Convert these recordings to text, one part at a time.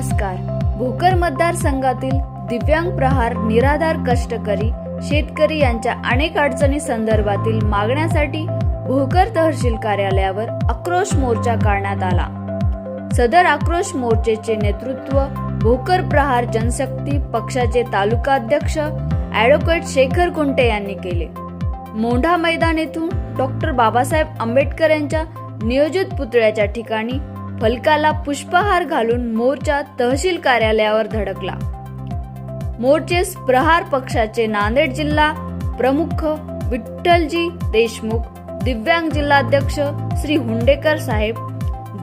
भोकर मतदारसंघातील दिव्यांग प्रहार निराधार कष्टकरी शेतकरी यांच्या अनेक अडचणी संदर्भातील मागण्यासाठी भोकर तहसील कार्यालयावर आक्रोश मोर्चा काढण्यात आला. सदर आक्रोश मोर्चेचे नेतृत्व भोकर प्रहार जनशक्ती पक्षाचे तालुका अध्यक्ष ॲडव्होकेट शेखर कुंटे यांनी केले. मोंढा मैदान येथून डॉक्टर बाबासाहेब आंबेडकर यांच्या नियोजित पुतळ्याच्या ठिकाणी फलकाला पुष्पहार घालून मोर्चा तहसील कार्यालयावर धडकला. मोर्चेस प्रहार पक्षाचे नांदेड जिल्हा प्रमुख विठ्ठलजी देशमुख दिव्यांग जिल्हाध्यक्ष श्री हुंडेकर साहेब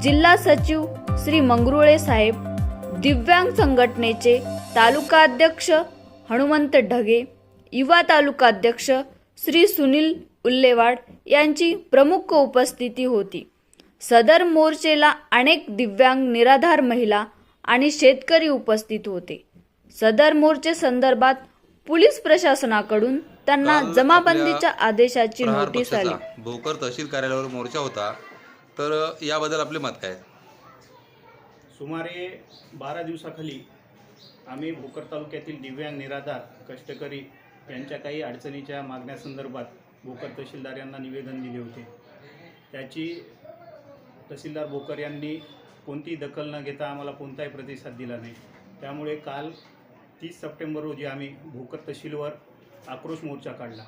जिल्हा सचिव श्री मंगरुळे साहेब दिव्यांग संघटनेचे तालुका अध्यक्ष हनुमंत ढगे युवा तालुका अध्यक्ष श्री सुनील उल्लेवाड यांची प्रमुख उपस्थिती होती. सदर मोर्चेला अनेक दिव्यांग निराधार महिला आणि शेतकरी उपस्थित होते. सदर मोर्चे संदर्भात पोलीस प्रशासनाकडून त्यांना जमाबंदीच्या आदेशाची नोटीस आली. भोकर तहसील कार्यालयावर मोर्चा होता. तर याबद्दल आपले मत काय? आहे? सुमारे बारा दिवसाखाली आम्ही भोकर तालुक्यातील दिव्यांग निराधार कष्टकरी यांच्या काही अडचणीच्या मागण्यासंदर्भात भोकर तहसीलदार यांना निवेदन दिले होते. त्याची तहसीलदार बोकर यांनी कोणतीही दखल न घेता आम्हाला कोणताही प्रतिसाद दिला नाही. त्यामुळे काल तीस सप्टेंबर रोजी आम्ही भोकर तहसीलवर आक्रोश मोर्चा काढला.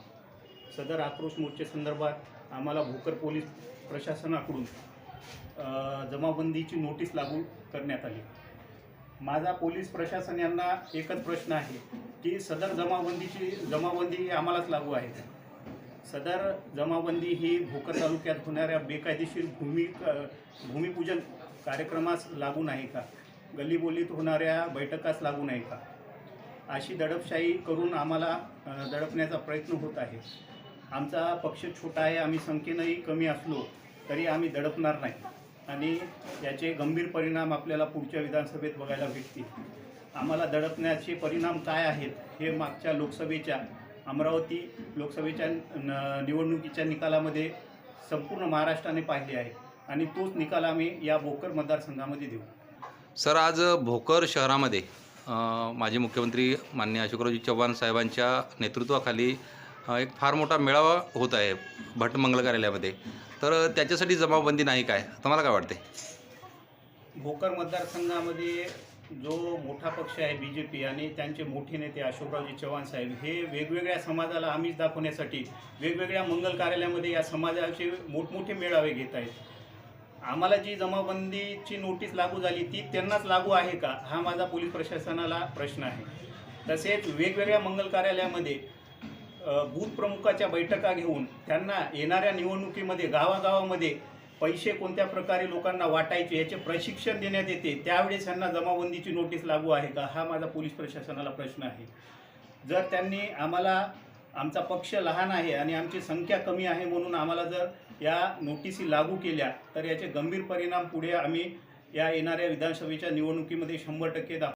सदर आक्रोश मोर्चेसंदर्भात आम्हाला भोकर पोलीस प्रशासनाकडून जमाबंदीची नोटीस लागू करण्यात आली. माझा पोलीस प्रशासन यांना एकच प्रश्न आहे की सदर जमाबंदीची जमाबंदी आम्हालाच लागू आहे सदर जमाबंदी ही भोकर तालुक्यात होणाऱ्या बेकायदेशीर भूमी भूमिपूजन कार्यक्रमास लागू नाही का? गल्लीबोलीत होणाऱ्या बैठकास लागू नाही का? अशी दडपशाही करून आम्हाला दडपण्याचा प्रयत्न होत आहे. आमचा पक्ष छोटा आहे आम्ही संख्येनंही कमी असलो तरी आम्ही दडपणार नाही. आणि याचे गंभीर परिणाम आपल्याला पुढच्या विधानसभेत बघायला भेटतील. आम्हाला दडपण्याचे परिणाम काय आहेत हे मागच्या लोकसभेच्या अमरावती लोकसभेच्या न- निवडणुकीच्या निकालामध्ये संपूर्ण महाराष्ट्राने पाहिले आहे. आणि तोच निकाल आम्ही या भोकर मतदारसंघामध्ये देऊ. सर आज भोकर शहरामध्ये माजी मुख्यमंत्री मान्य अशोकरावजी चव्हाण साहेबांच्या नेतृत्वाखाली एक फार मोठा मेळावा होत आहे भट मंगल कार्यालयामध्ये. तर त्याच्यासाठी जमाबंदी नाही काय? तुम्हाला काय वाटते भोकर मतदारसंघामध्ये जो मोठा पक्ष आहे बी जे पी आणि त्यांचे मोठे नेते अशोकरावजी चव्हाण साहेब हे वेगवेगळ्या समाजाला आम्हीच दाखवण्यासाठी वेगवेगळ्या मंगल कार्यालयामध्ये या समाजाचे मोठमोठे मेळावे घेत आहेत. आम्हाला जी जमाबंदीची नोटीस लागू झाली ती त्यांनाच लागू आहे का? हा माझा पोलीस प्रशासनाला प्रश्न आहे. तसेच वेगवेगळ्या मंगल कार्यालयामध्ये बूथ प्रमुखाच्या बैठका घेऊन त्यांना येणाऱ्या निवडणुकीमध्ये गावागावामध्ये पैसे कोणत्या प्रकारे लोकांना वाटायचे याचे प्रशिक्षण देण्यात येते त्यावेळेस त्यांना जमाबंदीची नोटीस लागू आहे का? हा माझा पोलीस प्रशासनाला प्रश्न आहे. जर त्यांनी आम्हाला आमचा पक्ष लहान आहे आणि आमची संख्या कमी आहे म्हणून आम्हाला जर या नोटिसी लागू केल्या तर याचे गंभीर परिणाम पुढे आम्ही या येणाऱ्या विधानसभेच्या निवडणुकीमध्ये शंभर टक्के दाखवू.